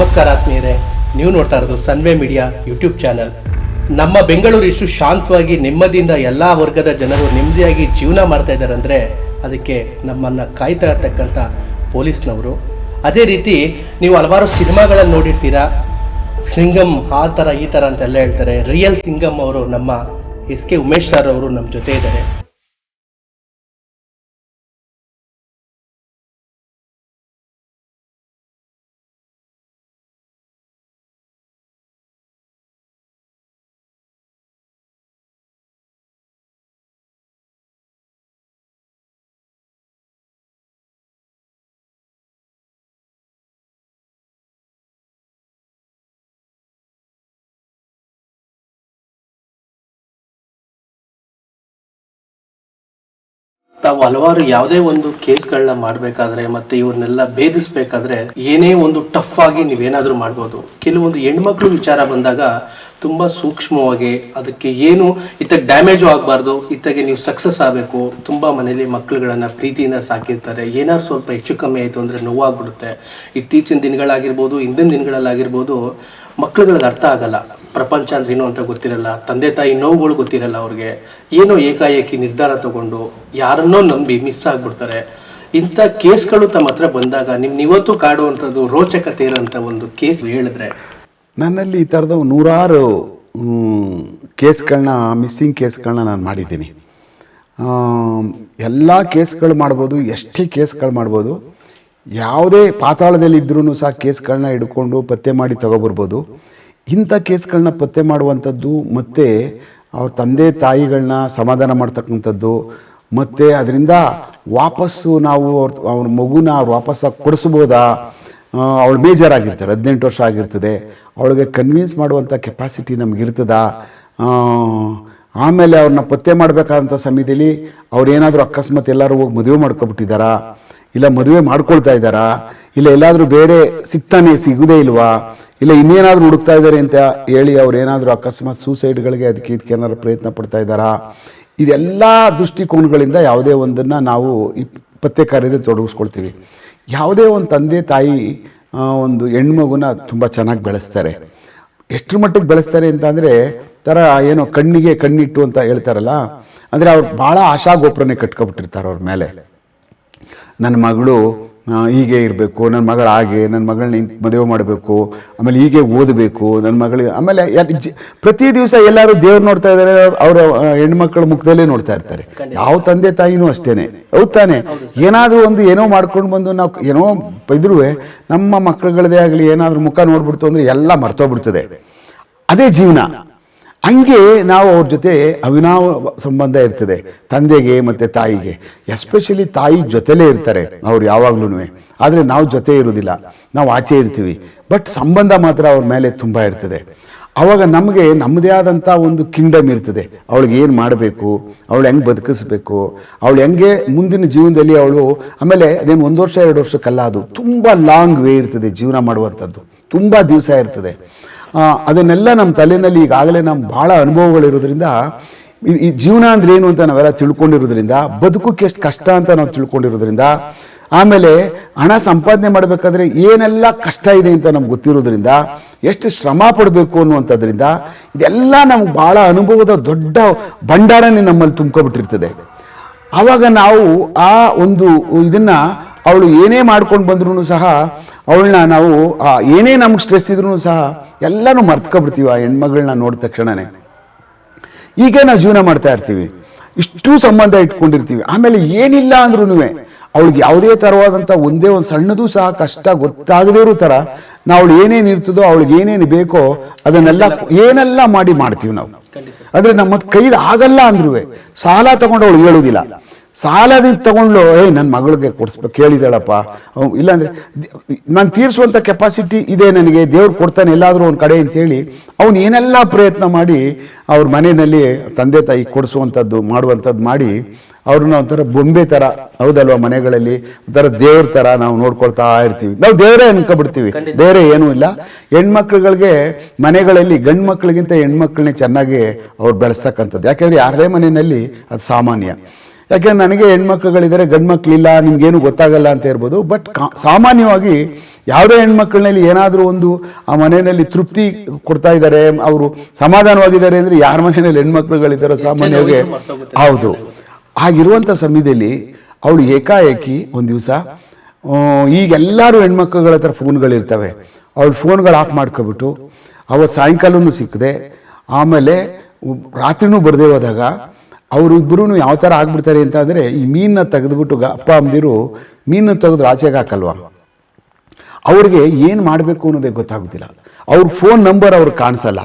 ನಮಸ್ಕಾರ ಆತ್ಮೀಯರೇ. ನೀವು ನೋಡ್ತಾ ಇರೋದು ಸನ್ವೆ ಮೀಡಿಯಾ ಯೂಟ್ಯೂಬ್ ಚಾನಲ್ ನಮ್ಮ ಬೆಂಗಳೂರು ಇಷ್ಟು ಶಾಂತವಾಗಿ, ನೆಮ್ಮದಿಯಿಂದ ಎಲ್ಲ ವರ್ಗದ ಜನರು ನೆಮ್ಮದಿಯಾಗಿ ಜೀವನ ಮಾಡ್ತಾ ಇದ್ದಾರೆ ಅಂದರೆ ಅದಕ್ಕೆ ನಮ್ಮನ್ನು ಕಾಯ್ತಾ ಇರ್ತಕ್ಕಂಥ ಪೊಲೀಸ್ನವರು. ಅದೇ ರೀತಿ ನೀವು ಹಲವಾರು ಸಿನಿಮಾಗಳನ್ನು ನೋಡಿರ್ತೀರಾ? ಸಿಂಗಮ್ ಆ ಥರ ಈ ಥರ ಅಂತೆಲ್ಲ ಹೇಳ್ತಾರೆ. ರಿಯಲ್ ಸಿಂಗಮ್ ಅವರು ನಮ್ಮ ಎಸ್ ಕೆ ಉಮೇಶ್ ಸರ್ ಅವರು ನಮ್ಮ ಜೊತೆ ಇದ್ದಾರೆ. ತಾವು ಹಲವಾರು ಯಾವುದೇ ಒಂದು ಕೇಸ್ಗಳನ್ನ ಮಾಡಬೇಕಾದ್ರೆ ಮತ್ತೆ ಇವ್ರನ್ನೆಲ್ಲ ಭೇದಿಸ್ಬೇಕಾದ್ರೆ ಏನೇ ಒಂದು ಟಫ್ ಆಗಿ ನೀವೇನಾದರೂ ಮಾಡ್ಬೋದು. ಕೆಲವೊಂದು ಹೆಣ್ಮಕ್ಳು ವಿಚಾರ ಬಂದಾಗ ತುಂಬಾ ಸೂಕ್ಷ್ಮವಾಗಿ ಅದಕ್ಕೆ ಏನು ಇತ್ತಾಗ ಡ್ಯಾಮೇಜು ಆಗಬಾರ್ದು ಇತ್ತಾಗೆ ನೀವು ಸಕ್ಸಸ್ ಆಗಬೇಕು. ತುಂಬಾ ಮನೇಲಿ ಮಕ್ಕಳುಗಳನ್ನು ಪ್ರೀತಿಯಿಂದ ಸಾಕಿರ್ತಾರೆ. ಏನಾದ್ರು ಸ್ವಲ್ಪ ಹೆಚ್ಚು ಕಮ್ಮಿ ಆಯಿತು ಅಂದ್ರೆ ನೋವಾಗ್ಬಿಡುತ್ತೆ. ಇತ್ತೀಚಿನ ದಿನಗಳಾಗಿರ್ಬೋದು, ಹಿಂದಿನ ದಿನಗಳಲ್ಲಾಗಿರ್ಬೋದು, ಮಕ್ಳುಗಳಿಗೆ ಅರ್ಥ ಆಗಲ್ಲ. ಪ್ರಪಂಚ ಅಂದ್ರೆ ಏನು ಅಂತ ಗೊತ್ತಿರಲ್ಲ, ತಂದೆ ತಾಯಿ ನೋವುಗಳು ಗೊತ್ತಿರಲ್ಲ ಅವ್ರಿಗೆ. ಏನೋ ಏಕಾಏಕಿ ನಿರ್ಧಾರ ತಗೊಂಡು ಯಾರನ್ನೋ ನಂಬಿ ಮಿಸ್ ಆಗ್ಬಿಡ್ತಾರೆ. ಇಂಥ ಕೇಸ್ಗಳು ತಮ್ಮ ಹತ್ರ ಬಂದಾಗ ನಿಮ್ ಇವತ್ತು ಕಾಡುವಂಥದ್ದು ರೋಚಕತೆ ಇರೋಂಥ ಒಂದು ಕೇಸ್ ಹೇಳಿದ್ರೆ. ನನ್ನಲ್ಲಿ ಈ ಥರದ ನೂರಾರು ಕೇಸ್ಗಳನ್ನ ಮಿಸ್ಸಿಂಗ್ ಕೇಸ್ಗಳನ್ನ ನಾನು ಮಾಡಿದ್ದೀನಿ. ಎಲ್ಲ ಕೇಸ್ಗಳು ಮಾಡ್ಬೋದು, ಎಷ್ಟೇ ಕೇಸ್ಗಳು ಮಾಡ್ಬೋದು, ಯಾವುದೇ ಪಾತಾಳದಲ್ಲಿ ಇದ್ರೂ ಸಹ ಕೇಸ್ಗಳನ್ನ ಹಿಡ್ಕೊಂಡು ಪತ್ತೆ ಮಾಡಿ ತಗೊಬರ್ಬೋದು. ಇಂಥ ಕೇಸ್ಗಳನ್ನ ಪತ್ತೆ ಮಾಡುವಂಥದ್ದು ಮತ್ತು ಅವ್ರ ತಂದೆ ತಾಯಿಗಳನ್ನ ಸಮಾಧಾನ ಮಾಡ್ತಕ್ಕಂಥದ್ದು ಮತ್ತು ಅದರಿಂದ ವಾಪಸ್ಸು ನಾವು ಅವ್ರ ಅವ್ರ ಮಗುನ ಅವ್ರು ವಾಪಸ್ಸಾಗಿ ಕೊಡಿಸ್ಬೋದಾ? ಅವಳು ಬೇಜಾರಾಗಿರ್ತಾರೆ ಹದಿನೆಂಟು ವರ್ಷ ಆಗಿರ್ತದೆ. ಅವಳಿಗೆ ಕನ್ವಿನ್ಸ್ ಮಾಡುವಂಥ ಕೆಪಾಸಿಟಿ ನಮಗಿರ್ತದ? ಆಮೇಲೆ ಅವ್ರನ್ನ ಪತ್ತೆ ಮಾಡಬೇಕಾದಂಥ ಸಮಯದಲ್ಲಿ ಅವ್ರೇನಾದರೂ ಅಕಸ್ಮಾತ್ ಎಲ್ಲರೂ ಹೋಗಿ ಮದುವೆ ಮಾಡ್ಕೊಬಿಟ್ಟಿದ್ದಾರಾ? ಇಲ್ಲ ಮದುವೆ ಮಾಡ್ಕೊಳ್ತಾ ಇದ್ದಾರಾ? ಇಲ್ಲ ಎಲ್ಲಾದರೂ ಬೇರೆ ಸಿಗ್ತಾನೆ, ಸಿಗೋದೇ ಇಲ್ವಾ? ಇಲ್ಲ, ಇನ್ನೇನಾದರೂ ಹುಡುಕ್ತಾ ಇದ್ದಾರೆ ಅಂತ ಹೇಳಿ ಅವ್ರು ಏನಾದರೂ ಅಕಸ್ಮಾತ್ ಸೂಸೈಡ್ಗಳಿಗೆ ಅದಕ್ಕೆ ಇದಕ್ಕೆ ಏನಾದ್ರು ಪ್ರಯತ್ನ ಪಡ್ತಾ ಇದ್ದಾರಾ? ಇದೆಲ್ಲ ದೃಷ್ಟಿಕೋನಗಳಿಂದ ಯಾವುದೇ ಒಂದನ್ನು ನಾವು ಈ ಪತ್ತೆ ಕಾರ್ಯದಲ್ಲಿ ತೊಡಗಿಸ್ಕೊಳ್ತೀವಿ. ಯಾವುದೇ ಒಂದು ತಂದೆ, ತಾಯಿ ಒಂದು ಹೆಣ್ಮಗುನ ತುಂಬ ಚೆನ್ನಾಗಿ ಬೆಳೆಸ್ತಾರೆ. ಎಷ್ಟರ ಮಟ್ಟಿಗೆ ಬೆಳೆಸ್ತಾರೆ ಅಂತ ಅಂದರೆ ಥರ ಏನೋ ಕಣ್ಣಿಗೆ ಕಣ್ಣಿಟ್ಟು ಅಂತ ಹೇಳ್ತಾರಲ್ಲ, ಅಂದರೆ ಅವ್ರು ಭಾಳ ಆಶಾಗೋಪುರನೇ ಕಟ್ಕೊಬಿಟ್ಟಿರ್ತಾರೆ ಅವ್ರ ಮೇಲೆ. ನನ್ನ ಮಗಳು ಹೀಗೆ ಇರಬೇಕು ನನ್ನ ಮಗಳು ಹಾಗೆ ನನ್ನ ಮಗಳನ್ನ ಇಂಥ ಮದುವೆ ಮಾಡಬೇಕು ಆಮೇಲೆ ಹೀಗೆ ಓದಬೇಕು ನನ್ನ ಮಗಳಿಗೆ ಆಮೇಲೆ ಪ್ರತಿ ದಿವಸ ಎಲ್ಲರೂ ದೇವ್ರು ನೋಡ್ತಾ ಇದ್ದಾರೆ ಅವರ ಹೆಣ್ಮಕ್ಳ ಮುಖದಲ್ಲೇ ನೋಡ್ತಾ ಇರ್ತಾರೆ. ಯಾವ ತಂದೆ ತಾಯಿನೂ ಅಷ್ಟೇನೆ. ಹೌದು ತಾನೆ. ಏನಾದರೂ ಒಂದು ಏನೋ ಮಾಡ್ಕೊಂಡು ಬಂದು ನಾವು ಏನೋ ಇದ್ರೂ ನಮ್ಮ ಮಕ್ಕಳುಗಳದೇ ಆಗಲಿ ಏನಾದರೂ ಮುಖ ನೋಡ್ಬಿಡ್ತು ಅಂದರೆ ಎಲ್ಲ ಮರ್ತೋಗ್ಬಿಡ್ತದೆ. ಅದೇ ಜೀವನ. ಹಂಗೆ ನಾವು ಅವ್ರ ಜೊತೆ ಅವಿನಾವ ಸಂಬಂಧ ಇರ್ತದೆ, ತಂದೆಗೆ ಮತ್ತು ತಾಯಿಗೆ. ಎಸ್ಪೆಷಲಿ ತಾಯಿ ಜೊತೆಲೇ ಇರ್ತಾರೆ ಅವ್ರು ಯಾವಾಗ್ಲೂ ಆದರೆ ನಾವು ಜೊತೆ ಇರೋದಿಲ್ಲ. ನಾವು ಆಚೆ ಇರ್ತೀವಿ. ಬಟ್ ಸಂಬಂಧ ಮಾತ್ರ ಅವ್ರ ಮೇಲೆ ತುಂಬ ಇರ್ತದೆ. ಆವಾಗ ನಮಗೆ ನಮ್ಮದೇ ಆದಂಥ ಒಂದು ಕಿಂಗ್ಡಮ್ ಇರ್ತದೆ. ಅವಳಿಗೆ ಏನು ಮಾಡಬೇಕು, ಅವಳು ಹೆಂಗೆ ಬದುಕಿಸ್ಬೇಕು, ಅವಳು ಹೆಂಗೆ ಮುಂದಿನ ಜೀವನದಲ್ಲಿ ಅವಳು, ಆಮೇಲೆ ಅದೇನು ಒಂದು ವರ್ಷ, ಎರಡು ವರ್ಷಕ್ಕಲ್ಲ ಅದು, ತುಂಬ ಲಾಂಗ್ ವೇ ಇರ್ತದೆ ಜೀವನ ಮಾಡುವಂಥದ್ದು. ತುಂಬ ದಿವಸ ಇರ್ತದೆ. ಅದನ್ನೆಲ್ಲ ನಮ್ಮ ತಲೆಯಲ್ಲಿ ಈಗಾಗಲೇ ನಮ್ಮ ಭಾಳ ಅನುಭವಗಳಿರೋದ್ರಿಂದ, ಈ- ಜೀವನ ಅಂದ್ರೆ ಏನು ಅಂತ ನಾವೆಲ್ಲ ತಿಳ್ಕೊಂಡಿರೋದ್ರಿಂದ ಬದುಕಕ್ಕೆ ಎಷ್ಟು ಕಷ್ಟ ಅಂತ ನಾವು ತಿಳ್ಕೊಂಡಿರೋದ್ರಿಂದ, ಆಮೇಲೆ ಹಣ ಸಂಪಾದನೆ ಮಾಡಬೇಕಾದ್ರೆ ಏನೆಲ್ಲ ಕಷ್ಟ ಇದೆ ಅಂತ ನಮ್ಗೆ ಗೊತ್ತಿರೋದ್ರಿಂದ, ಎಷ್ಟು ಶ್ರಮ ಪಡಬೇಕು ಅನ್ನುವಂಥದ್ರಿಂದ, ಇದೆಲ್ಲ ನಮ್ಗೆ ಭಾಳ ಅನುಭವದ ದೊಡ್ಡ ಭಂಡಾರನೇ ನಮ್ಮಲ್ಲಿ ತುಂಬ್ಕೊಬಿಟ್ಟಿರ್ತದೆ. ಆವಾಗ ನಾವು ಆ ಒಂದು ಇದನ್ನು ಅವಳು ಏನೇ ಮಾಡ್ಕೊಂಡು ಬಂದ್ರೂ ಸಹ ಅವಳನ್ನ ನಾವು ಆ ಏನೇ ನಮ್ಗೆ ಸ್ಟ್ರೆಸ್ ಇದ್ರೂ ಸಹ ಎಲ್ಲನೂ ಮರ್ತ್ಕೊಬಿಡ್ತೀವಿ ಆ ಹೆಣ್ಮಗಳನ್ನ ನೋಡಿದ ತಕ್ಷಣನೇ. ಈಗ ನಾವು ಜೀವನ ಮಾಡ್ತಾ ಇರ್ತೀವಿ. ಇಷ್ಟು ಸಂಬಂಧ ಇಟ್ಕೊಂಡಿರ್ತೀವಿ. ಆಮೇಲೆ ಏನಿಲ್ಲ ಅಂದ್ರೂ ಅವಳಿಗೆ ಯಾವುದೇ ಥರವಾದಂಥ ಒಂದೇ ಒಂದು ಸಣ್ಣದು ಸಹ ಕಷ್ಟ ಗೊತ್ತಾಗದೇ ಇರೋ ಥರ ನಾವು ಅವಳು ಏನೇನು ಇರ್ತದೋ ಅವಳಿಗೆ ಏನೇನು ಬೇಕೋ ಅದನ್ನೆಲ್ಲ ಏನೆಲ್ಲ ಮಾಡಿ ಮಾಡ್ತೀವಿ ನಾವು. ಆದರೆ ನಮ್ಮ ಕೈಲಿ ಆಗಲ್ಲ ಅಂದ್ರೂ ಸಾಲ ತಗೊಂಡು ಅವಳು ಹೇಳೋದಿಲ್ಲ. ಸಾಲದಿಂದ ತಗೊಂಡು ಏ ನನ್ನ ಮಗಳಿಗೆ ಕೊಡಿಸ್ಬೇಕು ಕೇಳಿದಾಳಪ್ಪ. ಇಲ್ಲಾಂದ್ರೆ ನಾನು ತೀರಿಸುವಂಥ ಕೆಪಾಸಿಟಿ ಇದೆ ನನಗೆ, ದೇವ್ರು ಕೊಡ್ತಾನೆ ಎಲ್ಲಾದರೂ ಒಂದು ಕಡೆ ಅಂತೇಳಿ, ಅವನು ಏನೆಲ್ಲ ಪ್ರಯತ್ನ ಮಾಡಿ, ಅವ್ರ ಮನೆಯಲ್ಲಿ ತಂದೆ ತಾಯಿ ಕೊಡಿಸುವಂಥದ್ದು, ಮಾಡುವಂಥದ್ದು ಮಾಡಿ, ಅವ್ರನ್ನ ಒಂಥರ ಬೊಂಬೆ ಥರ ಹೌದಲ್ವಾ, ಮನೆಗಳಲ್ಲಿ, ಒಂಥರ ದೇವ್ರ ಥರ ನಾವು ನೋಡ್ಕೊಳ್ತಾ ಇರ್ತೀವಿ. ನಾವು ದೇವರೇ ಅನ್ಕೊಬಿಡ್ತೀವಿ ಬೇರೆ ಏನೂ ಇಲ್ಲ. ಹೆಣ್ಮಕ್ಳುಗಳಿಗೆ ಮನೆಗಳಲ್ಲಿ, ಗಂಡು ಮಕ್ಳಿಗಿಂತ ಹೆಣ್ಮಕ್ಳನ್ನೇ ಚೆನ್ನಾಗಿ ಅವ್ರು ಬೆಳೆಸ್ತಕ್ಕಂಥದ್ದು. ಯಾಕೆಂದರೆ ಯಾರದೇ ಮನೆಯಲ್ಲಿ ಅದು ಸಾಮಾನ್ಯ. ಯಾಕೆಂದ್ರೆ ನನಗೆ ಹೆಣ್ಮಕ್ಳುಗಳಿದ್ದಾರೆ ಗಂಡು ಮಕ್ಳಿಲ್ಲ ನಿಮ್ಗೇನು ಗೊತ್ತಾಗಲ್ಲ ಅಂತ ಇರ್ಬೋದು ಬಟ್ ಸಾಮಾನ್ಯವಾಗಿ ಯಾವುದೇ ಹೆಣ್ಮಕ್ಳಲ್ಲಿ ಏನಾದರೂ ಒಂದು ಆ ಮನೆಯಲ್ಲಿ ತೃಪ್ತಿ ಕೊಡ್ತಾ ಇದ್ದಾರೆ ಅವರು ಸಮಾಧಾನವಾಗಿದ್ದಾರೆ ಅಂದರೆ ಯಾರ ಮನೆಯಲ್ಲಿ ಹೆಣ್ಮಕ್ಳುಗಳಿದ್ದಾರೋ ಸಾಮಾನ್ಯವಾಗಿ. ಹೌದು. ಆಗಿರುವಂಥ ಸಮಯದಲ್ಲಿ ಅವಳು ಏಕಾಏಕಿ ಒಂದು ದಿವಸ ಈಗೆಲ್ಲರೂ ಹೆಣ್ಮಕ್ಳುಗಳ ಹತ್ರ ಫೋನ್ಗಳಿರ್ತವೆ. ಅವಳು ಫೋನ್ಗಳು ಆಫ್ ಮಾಡ್ಕೊಬಿಟ್ಟು ಅವತ್ತು ಸಾಯಂಕಾಲವೂ ಸಿಕ್ಕದೆ. ಆಮೇಲೆ ರಾತ್ರಿನೂ ಬರದೇ ಹೋದಾಗ ಅವರು ಇಬ್ಬರೂ ಯಾವ ಥರ ಆಗ್ಬಿಡ್ತಾರೆ ಅಂತ ಅಂದರೆ ಈ ಮೀನನ್ನ ತೆಗೆದುಬಿಟ್ಟು ಗ- ಅಪ್ಪ ಅಮ್ಮದಿರು ಮೀನನ್ನ ತೆಗೆದು ಆಚೆಗೆ ಹಾಕಲ್ವಾ? ಅವ್ರಿಗೆ ಏನು ಮಾಡಬೇಕು ಅನ್ನೋದೇ ಗೊತ್ತಾಗೋದಿಲ್ಲ. ಅವ್ರ ಫೋನ್ ನಂಬರ್ ಅವ್ರಿಗೆ ಕಾಣಿಸಲ್ಲ.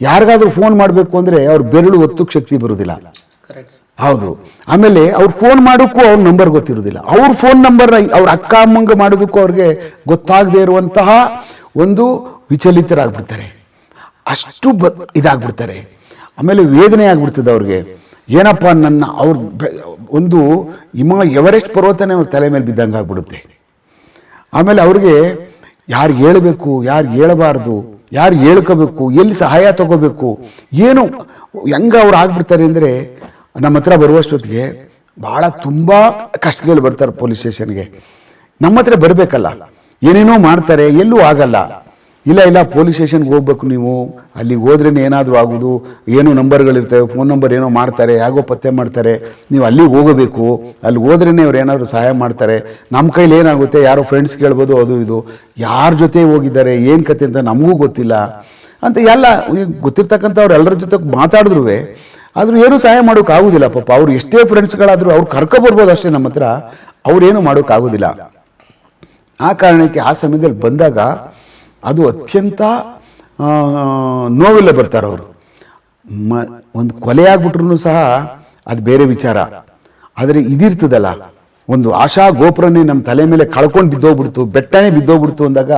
ಯಾರಿಗಾದ್ರೂ ಫೋನ್ ಮಾಡಬೇಕು ಅಂದರೆ ಅವ್ರ ಬೆರಳು ಒತ್ತು ಶಕ್ತಿ ಬರೋದಿಲ್ಲ. ಕರೆಕ್ಟ್ ಹೌದು. ಆಮೇಲೆ ಅವ್ರು ಫೋನ್ ಮಾಡೋಕ್ಕೂ ಅವ್ರ ನಂಬರ್ ಗೊತ್ತಿರೋದಿಲ್ಲ. ಅವ್ರ ಫೋನ್ ನಂಬರ್ನ ಅವ್ರ ಅಕ್ಕ ಅಮ್ಮಂಗೆ ಮಾಡೋದಕ್ಕೂ ಅವ್ರಿಗೆ ಗೊತ್ತಾಗದೇ ಇರುವಂತಹ ಒಂದು ವಿಚಲಿತರಾಗ್ಬಿಡ್ತಾರೆ. ಅಷ್ಟು ಬ ಇದಾಗ್ಬಿಡ್ತಾರೆ. ಆಮೇಲೆ ವೇದನೆ ಆಗ್ಬಿಡ್ತದೆ ಅವ್ರಿಗೆ. ಏನಪ್ಪ ನನ್ನ ಅವ್ರ ಒಂದು ಹಿಮ ಎವರೆಸ್ಟ್ ಪರ್ವತನೇ ಅವ್ರ ತಲೆ ಮೇಲೆ ಬಿದ್ದಂಗೆ ಆಗ್ಬಿಡುತ್ತೆ. ಆಮೇಲೆ ಅವ್ರಿಗೆ ಯಾರು ಹೇಳಬೇಕು, ಯಾರು ಹೇಳಬಾರ್ದು, ಯಾರು ಹೇಳ್ಕೋಬೇಕು, ಎಲ್ಲಿ ಸಹಾಯ ತಗೋಬೇಕು, ಏನು ಹೆಂಗ ಅವ್ರು ಆಗ್ಬಿಡ್ತಾರೆ ಅಂದರೆ ನಮ್ಮ ಹತ್ರ ಬರುವಷ್ಟೊತ್ತಿಗೆ ಭಾಳ ತುಂಬ ಕಷ್ಟದಲ್ಲಿ ಬರ್ತಾರೆ ಪೊಲೀಸ್ ಸ್ಟೇಷನ್ಗೆ. ನಮ್ಮ ಹತ್ರ ಬರಬೇಕಲ್ಲ, ಏನೇನೋ ಮಾಡ್ತಾರೆ, ಎಲ್ಲೂ ಆಗಲ್ಲ. ಇಲ್ಲ ಇಲ್ಲ ಪೊಲೀಸ್ ಸ್ಟೇಷನ್ಗೆ ಹೋಗ್ಬೇಕು ನೀವು. ಅಲ್ಲಿಗೆ ಹೋದ್ರೇ ಏನಾದರೂ ಆಗೋದು. ಏನೋ ನಂಬರ್ಗಳಿರ್ತವೆ ಫೋನ್ ನಂಬರ್ ಏನೋ ಮಾಡ್ತಾರೆ ಯಾಗೋ ಪತ್ತೆ ಮಾಡ್ತಾರೆ. ನೀವು ಅಲ್ಲಿಗೆ ಹೋಗಬೇಕು. ಅಲ್ಲಿ ಹೋದ್ರೇ ಅವ್ರು ಏನಾದರೂ ಸಹಾಯ ಮಾಡ್ತಾರೆ. ನಮ್ಮ ಕೈಲಿ ಏನಾಗುತ್ತೆ? ಯಾರೋ ಫ್ರೆಂಡ್ಸ್ ಕೇಳ್ಬೋದು, ಅದು ಇದು. ಯಾರ ಜೊತೆ ಹೋಗಿದ್ದಾರೆ, ಏನು ಕತೆ ಅಂತ ನಮಗೂ ಗೊತ್ತಿಲ್ಲ. ಅಂತ ಎಲ್ಲ, ಈಗ ಗೊತ್ತಿರ್ತಕ್ಕಂಥವ್ರು ಎಲ್ಲರ ಜೊತೆ ಮಾತಾಡಿದ್ರು ಆದರೂ ಏನೂ ಸಹಾಯ ಮಾಡೋಕ್ಕಾಗೋದಿಲ್ಲ ಪಾಪ ಅವ್ರು ಎಷ್ಟೇ ಫ್ರೆಂಡ್ಸ್ಗಳಾದರೂ ಅವ್ರು ಕರ್ಕೊಬರ್ಬೋದು ಅಷ್ಟೇ ನಮ್ಮ ಹತ್ರ. ಅವ್ರೇನು ಮಾಡೋಕ್ಕಾಗೋದಿಲ್ಲ ಆ ಕಾರಣಕ್ಕೆ ಆ ಸಮಯದಲ್ಲಿ ಬಂದಾಗ ಅದು ಅತ್ಯಂತ ನೋವೆಲ್ಲ ಬರ್ತಾರೆ ಅವರು. ಮ, ಒಂದು ಕೊಲೆ ಆಗ್ಬಿಟ್ರು ಸಹ ಅದು ಬೇರೆ ವಿಚಾರ. ಆದರೆ ಇದಿರ್ತದಲ್ಲ, ಒಂದು ಆಶಾ ಗೋಪುರನೇ ನಮ್ಮ ತಲೆ ಮೇಲೆ ಕಳ್ಕೊಂಡು ಬಿದ್ದೋಗ್ಬಿಡ್ತು, ಬೆಟ್ಟನೇ ಬಿದ್ದೋಗ್ಬಿಡ್ತು ಅಂದಾಗ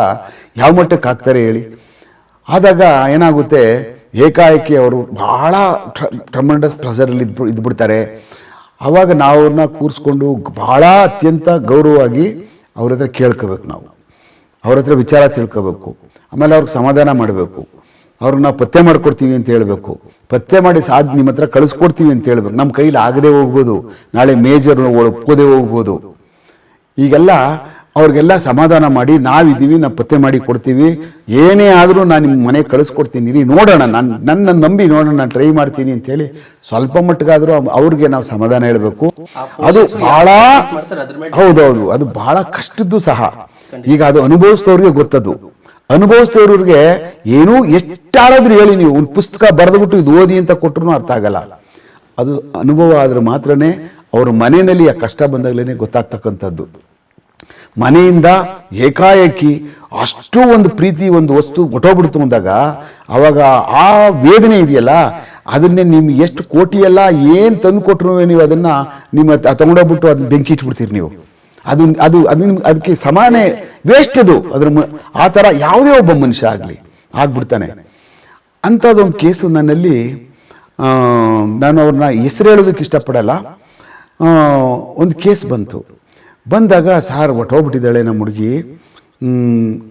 ಯಾವ ಮಟ್ಟಕ್ಕೆ ಹಾಕ್ತಾರೆ ಹೇಳಿ? ಆದಾಗ ಏನಾಗುತ್ತೆ, ಏಕಾಏಕಿ ಅವರು ಬಹಳ ಟ್ರಮಂಡಸ್ ಪ್ರೆಸರಲ್ಲಿ ಇದ್ದು ಇದ್ಬಿಡ್ತಾರೆ. ಆವಾಗ ನಾವು ಅವ್ರನ್ನ ಕೂರಿಸ್ಕೊಂಡು ಭಾಳ ಅತ್ಯಂತ ಗೌರವವಾಗಿ ಅವ್ರ ಹತ್ರ ಕೇಳ್ಕೋಬೇಕು ನಾವು. ಅವ್ರ ಹತ್ರ ವಿಚಾರ ತಿಳ್ಕೋಬೇಕು. ಆಮೇಲೆ ಅವ್ರಿಗೆ ಸಮಾಧಾನ ಮಾಡಬೇಕು. ಅವ್ರನ್ನ ಪತ್ತೆ ಮಾಡಿಕೊಡ್ತೀವಿ ಅಂತ ಹೇಳಬೇಕು. ಪತ್ತೆ ಮಾಡಿ ಸಾಧ್ ನಿಮ್ಮ ಹತ್ರ ಕಳಿಸ್ಕೊಡ್ತೀವಿ ಅಂತ ಹೇಳ್ಬೇಕು. ನಮ್ಮ ಕೈಲಿ ಆಗದೆ ಹೋಗ್ಬೋದು. ನಾಳೆ ಮೇಜರ್ ಒಪ್ಪೋದೇ ಹೋಗ್ಬೋದು. ಈಗೆಲ್ಲ ಅವ್ರಿಗೆಲ್ಲ ಸಮಾಧಾನ ಮಾಡಿ ನಾವಿದ್ದೀವಿ ನಾವು ಪತ್ತೆ ಮಾಡಿ ಕೊಡ್ತೀವಿ. ಏನೇ ಆದರೂ ನಾನು ನಿಮ್ಮ ಮನೆಗೆ ಕಳಿಸ್ಕೊಡ್ತೀನಿ ರೀ ನೋಡೋಣ. ನಾನು ನನ್ನ ನಂಬಿ ನೋಡೋಣ ನಾನು ಟ್ರೈ ಮಾಡ್ತೀನಿ ಅಂತೇಳಿ ಸ್ವಲ್ಪ ಮಟ್ಟಿಗಾದರೂ ಅವ್ರಿಗೆ ನಾವು ಸಮಾಧಾನ ಹೇಳಬೇಕು. ಅದು ಭಾಳ ಹೌದೌದು. ಅದು ಭಾಳ ಕಷ್ಟದ್ದು ಸಹ. ಈಗ ಅದು ಅನುಭವಿಸಿದವ್ರಿಗೆ ಗೊತ್ತದು. ಅನುಭವಿಸಿದವ್ರಿಗೆ ಏನೂ ಎಷ್ಟಾರಾದ್ರೂ ಹೇಳಿ ನೀವು ಒಂದು ಪುಸ್ತಕ ಬರೆದ್ಬಿಟ್ಟು ಇದು ಓದಿ ಅಂತ ಕೊಟ್ಟರು ಅರ್ಥ ಆಗಲ್ಲ. ಅದು ಅನುಭವ ಆದ್ರೆ ಮಾತ್ರನೇ ಅವ್ರ ಮನೆಯಲ್ಲಿ ಆ ಕಷ್ಟ ಬಂದಾಗಲೇ ಗೊತ್ತಾಗ್ತಕ್ಕಂಥದ್ದು. ಮನೆಯಿಂದ ಏಕಾಏಕಿ ಅಷ್ಟು ಒಂದು ಪ್ರೀತಿ, ಒಂದು ವಸ್ತು ಹೊಟ್ಟೋಗ್ಬಿಡ್ತು ಅಂದಾಗ ಅವಾಗ ಆ ವೇದನೆ ಇದೆಯಲ್ಲ, ಅದನ್ನೇ ನಿಮ್ಗೆ ಎಷ್ಟು ಕೋಟಿ ಎಲ್ಲ ಏನು ತಂದು ಕೊಟ್ಟರು ನೀವು ಅದನ್ನ ನಿಮ್ಮ ತಗೊಂಡೋಗ್ಬಿಟ್ಟು ಅದನ್ನ ಬೆಂಕಿ ಇಟ್ಬಿಡ್ತೀರಿ ನೀವು. ಅದು ಅದು ಅದು ಅದಕ್ಕೆ ಸಮಾನೇ ವೇಸ್ಟ್ ಅದು ಅದ್ರ ಆ ಥರ ಯಾವುದೇ ಒಬ್ಬ ಮನುಷ್ಯ ಆಗಲಿ ಆಗ್ಬಿಡ್ತಾನೆ. ಅಂಥದ್ದೊಂದು ಕೇಸು ನನ್ನಲ್ಲಿ ನಾನು ಅವ್ರನ್ನ ಹೆಸರು ಹೇಳೋದಕ್ಕೆ ಇಷ್ಟಪಡಲ್ಲ. ಒಂದು ಕೇಸ್ ಬಂತು. ಬಂದಾಗ ಸಾರ್ ಹೊಟ್ಟೋಗ್ಬಿಟ್ಟಿದ್ದಾಳೆ ನಮ್ಮ ಹುಡುಗಿ.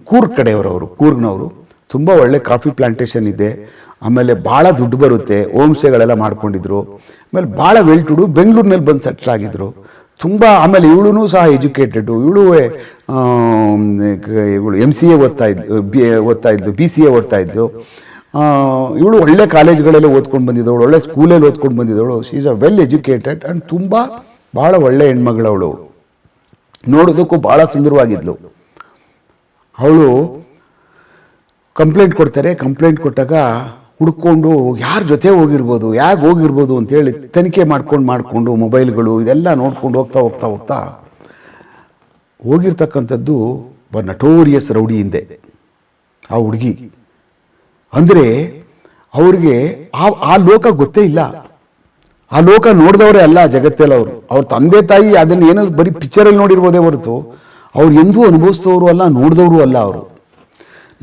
ಕೂರ್ಗ್ ಕಡೆಯವರು ಅವರು ಕೂರ್ಗ್ನವರು. ತುಂಬ ಒಳ್ಳೆ ಕಾಫಿ ಪ್ಲಾಂಟೇಷನ್ ಇದೆ. ಆಮೇಲೆ ಭಾಳ ದುಡ್ಡು ಬರುತ್ತೆ. ಹೋಮ್ ಸ್ಟೇಗಳೆಲ್ಲ ಮಾಡ್ಕೊಂಡಿದ್ರು. ಆಮೇಲೆ ಭಾಳ ವೆಲ್ ಬೆಂಗಳೂರಿನಲ್ಲಿ ಬಂದು ಸೆಟ್ಲ್ ಆಗಿದ್ರು. ತುಂಬ ಆಮೇಲೆ ಇವಳು ಸಹ ಎಜುಕೇಟೆಡು ಇವಳು ಇವಳು ಎಂ ಸಿ ಎ ಓದ್ತಾ ಇದ್ಲು ಬಿ, ಓದ್ತಾ ಇದ್ಲು ಬಿ ಸಿ ಎ ಓದ್ತಾ ಇದ್ಲು. ಇವಳು ಒಳ್ಳೆ ಕಾಲೇಜ್ಗಳಲ್ಲಿ ಓದ್ಕೊಂಡು ಬಂದಿದ್ದವಳು, ಒಳ್ಳೆ ಸ್ಕೂಲಲ್ಲಿ ಓದ್ಕೊಂಡು ಬಂದಿದ್ದವಳು. She is a well educated and ತುಂಬ ಭಾಳ ಒಳ್ಳೆ ಹೆಣ್ಮಗಳವಳು. ನೋಡೋದಕ್ಕೂ ಭಾಳ ಸುಂದರವಾಗಿದ್ಲು. ಅವಳು ಕಂಪ್ಲೇಂಟ್ ಕೊಡ್ತಾರೆ ಕಂಪ್ಲೇಂಟ್ ಕೊಟ್ಟಾಗ ಹುಡ್ಕೊಂಡು ಯಾರ ಜೊತೆ ಹೋಗಿರ್ಬೋದು ಯಾಕೆ ಹೋಗಿರ್ಬೋದು ಅಂತೇಳಿ ತನಿಖೆ ಮಾಡ್ಕೊಂಡು ಮಾಡಿಕೊಂಡು ಮೊಬೈಲ್ಗಳು ಇದೆಲ್ಲ ನೋಡ್ಕೊಂಡು ಹೋಗ್ತಾ ಹೋಗ್ತಾ ಹೋಗ್ತಾ ಹೋಗಿರ್ತಕ್ಕಂಥದ್ದು ಒಬ್ಬ ನಟೋರಿಯಸ್ ರೌಡಿ ಹಿಂದೆ. ಆ ಹುಡುಗಿ. ಅಂದರೆ ಅವ್ರಿಗೆ ಆ ಆ ಲೋಕ ಗೊತ್ತೇ ಇಲ್ಲ. ಆ ಲೋಕ ನೋಡಿದವರೇ ಅಲ್ಲ ಜಗತ್ತಲ್ಲಿ ಅವರು. ಅವ್ರ ತಂದೆ ತಾಯಿ ಅದನ್ನ ಏನೋ ಬರೀ ಪಿಕ್ಚರಲ್ಲಿ ನೋಡಿರ್ಬೋದೇ ಹೊರತು ಅವ್ರು ಎಂದೂ ಅನುಭವಿಸಿದವರು ಅಲ್ಲ, ನೋಡಿದವರು ಅಲ್ಲ ಅವರು.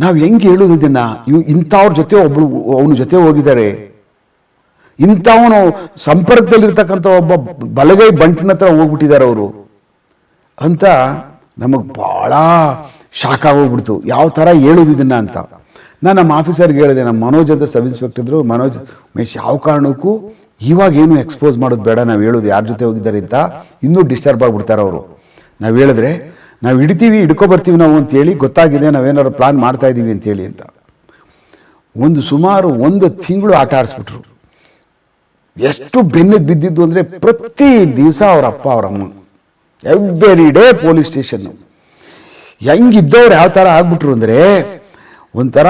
ನಾವು ಹೆಂಗೆ ಹೇಳೋದು ಇದನ್ನು? ಇವ್ ಇಂಥವ್ರ ಜೊತೆ ಒಬ್ಬಳು ಅವನ ಜೊತೆ ಹೋಗಿದ್ದಾರೆ ಇಂಥವನು ಸಂಪರ್ಕದಲ್ಲಿರ್ತಕ್ಕಂಥ ಒಬ್ಬ ಬಲಗೈ ಬಂಟಿನ ಹತ್ರ ಹೋಗ್ಬಿಟ್ಟಿದ್ದಾರೆ ಅವರು. ಅಂತ ನಮಗೆ ಭಾಳ ಶಾಕ್ ಆಗೋಗ್ಬಿಡ್ತು. ಯಾವ ಥರ ಹೇಳೋದು ಇದನ್ನು ಅಂತ. ನಾನು ನಮ್ಮ ಆಫೀಸರ್ಗೆ ಹೇಳಿದೆ, ನಮ್ಮ ಮನೋಜ್ ಅಂತ ಸಬ್ ಇನ್ಸ್ಪೆಕ್ಟರ್ ಮನೋಜ್ ಮೇಶ್ ಯಾವ ಕಾರಣಕ್ಕೂ ಇವಾಗ ಏನು ಎಕ್ಸ್ಪೋಸ್ ಮಾಡೋದು ಬೇಡ, ನಾವು ಹೇಳೋದು ಯಾರ ಜೊತೆ ಹೋಗಿದ್ದಾರೆ ಅಂತ ಇನ್ನೂ ಡಿಸ್ಟರ್ಬ್ ಆಗಿಬಿಡ್ತಾರೆ ಅವರು. ನಾವು ಹೇಳಿದ್ರೆ ನಾವು ಹಿಡಿತೀವಿ ಹಿಡ್ಕೊ ಬರ್ತೀವಿ ನಾವು ಅಂತೇಳಿ ಗೊತ್ತಾಗಿದೆ, ನಾವೇನಾದ್ರು ಪ್ಲಾನ್ ಮಾಡ್ತಾ ಇದ್ದೀವಿ ಅಂತೇಳಿ ಅಂತ. ಒಂದು ಸುಮಾರು ಒಂದು ತಿಂಗಳು ಆಟ ಆಡಿಸ್ಬಿಟ್ರು. ಎಷ್ಟು ಬೆನ್ನಿಗೆ ಬಿದ್ದಿದ್ದು ಅಂದರೆ ಪ್ರತಿ ದಿವಸ ಅವರ ಅಪ್ಪ, ಅವ್ರ ಅಮ್ಮ. ಎವ್ರಿ ಡೇ ಪೊಲೀಸ್ ಸ್ಟೇಷನ್ನು ಹೆಂಗಿದ್ದವ್ರು ಯಾವ ಥರ ಆಗ್ಬಿಟ್ರು ಅಂದರೆ ಒಂಥರ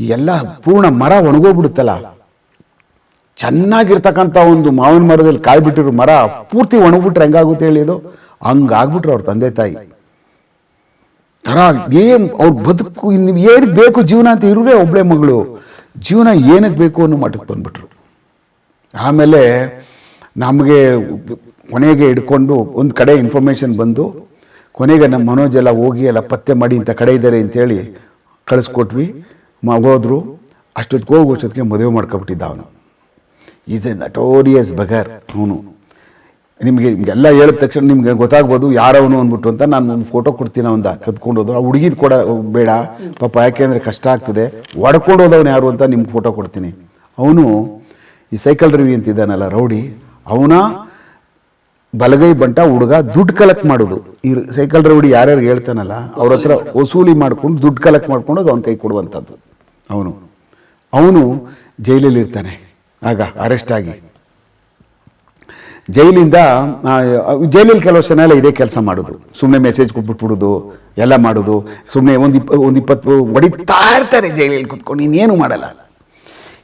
ಈ ಎಲ್ಲ ಪೂರ್ಣ ಮರ ಒಣಗೋಗ್ಬಿಡುತ್ತಲ್ಲ. ಚೆನ್ನಾಗಿರ್ತಕ್ಕಂಥ ಒಂದು ಮಾವಿನ ಮರದಲ್ಲಿ ಕಾಯ್ಬಿಟ್ಟಿರೋ ಮರ ಪೂರ್ತಿ ಒಣಗ್ಬಿಟ್ರೆ ಹೆಂಗಾಗುತ್ತೆ ಹೇಳಿದು ಹಂಗಾಗ್ಬಿಟ್ರು ಅವ್ರ ತಂದೆ ತಾಯಿ. ತರ ಏನ್ ಅವ್ರ ಬದುಕು ಇನ್ನು ಏನಕ್ಕೆ ಬೇಕು ಜೀವನ ಅಂತ ಇರೋರೇ ಒಬ್ಳೆ ಮಗಳು, ಜೀವನ ಏನಕ್ಕೆ ಬೇಕು ಅನ್ನೋ ಮಟ್ಟಕ್ಕೆ ಬಂದ್ಬಿಟ್ರು. ಆಮೇಲೆ ನಮಗೆ ಕೊನೆಗೆ ಹಿಡ್ಕೊಂಡು ಒಂದು ಕಡೆ ಇನ್ಫಾರ್ಮೇಷನ್ ಬಂದು, ಕೊನೆಗೆ ನಮ್ಮ ಮನೋಜ್ ಎಲ್ಲ ಹೋಗಿ ಎಲ್ಲ ಪತ್ತೆ ಮಾಡಿ ಇಂಥ ಕಡೆ ಇದ್ದಾರೆ ಅಂತೇಳಿ ಕಳಿಸ್ಕೊಟ್ವಿ. ಮ ಹೋದ್ರು, ಅಷ್ಟೊತ್ತಿಗೆ ಹೋಗೋ ಅಷ್ಟೊತ್ತಿಗೆ ಮದುವೆ ಮಾಡ್ಕೊಬಿಟ್ಟಿದ್ದ ಅವನು. ಈಸ್ ಎ ನಟೋರಿಯಸ್ ಬಗರ್ ಅವನು. ನಿಮಗೆ ನಿಮಗೆಲ್ಲ ಹೇಳಿದ ತಕ್ಷಣ ನಿಮ್ಗೆ ಗೊತ್ತಾಗ್ಬೋದು ಯಾರವನು ಅಂದ್ಬಿಟ್ಟು ಅಂತ ನಾನು ಒಂದು ಫೋಟೋ ಕೊಡ್ತೀನಿ ಅವಂದ ಕದ್ಕೊಂಡು ಹೋದ್ರು. ಆ ಹುಡುಗಿದ್ ಕೊಡ ಬೇಡ. ಪಾಪ ಯಾಕೆಂದ್ರೆ ಕಷ್ಟ ಆಗ್ತದೆ. ಒಡ್ಕೊಂಡು ಹೋದವನು ಯಾರು ಅಂತ ನಿಮ್ಗೆ ಫೋಟೋ ಕೊಡ್ತೀನಿ. ಅವನು ಈ ಸೈಕಲ್ ರವಿ ಅಂತಿದ್ದಾನಲ್ಲ ರೌಡಿ, ಅವನ ಬಲಗೈ ಬಂಟ ಹುಡುಗ ದುಡ್ಡು ಕಲೆಕ್ಟ್ ಮಾಡೋದು. ಈ ಸೈಕಲ್ ರೌಡಿ ಯಾರ್ಯಾರು ಹೇಳ್ತಾನಲ್ಲ, ಅವ್ರ ಹತ್ರ ವಸೂಲಿ ಮಾಡ್ಕೊಂಡು ದುಡ್ಡು ಕಲೆಕ್ಟ್ ಮಾಡ್ಕೊಂಡು ಅವನ ಕೈ ಕೊಡುವಂಥದ್ದು ಅವನು ಅವನು ಜೈಲಲ್ಲಿ ಇರ್ತಾನೆ. ಆಗ ಅರೆಸ್ಟ್ ಆಗಿ. ಜೈಲಿಂದ ಜೈಲಲ್ಲಿ ಕೆಲವು ಜನ ಎಲ್ಲ ಇದೇ ಕೆಲಸ ಮಾಡೋದು. ಸುಮ್ಮನೆ ಮೆಸೇಜ್ ಕೊಟ್ಬಿಟ್ಬಿಡೋದು, ಎಲ್ಲ ಮಾಡೋದು. ಸುಮ್ಮನೆ ಒಂದು ಇಪ್ಪ, ಒಂದು ಇಪ್ಪತ್ತು ಹೊಡಿತಾ ಇರ್ತಾರೆ ಜೈಲಲ್ಲಿ ಕುತ್ಕೊಂಡು, ಇನ್ನೇನು ಮಾಡಲ್ಲ.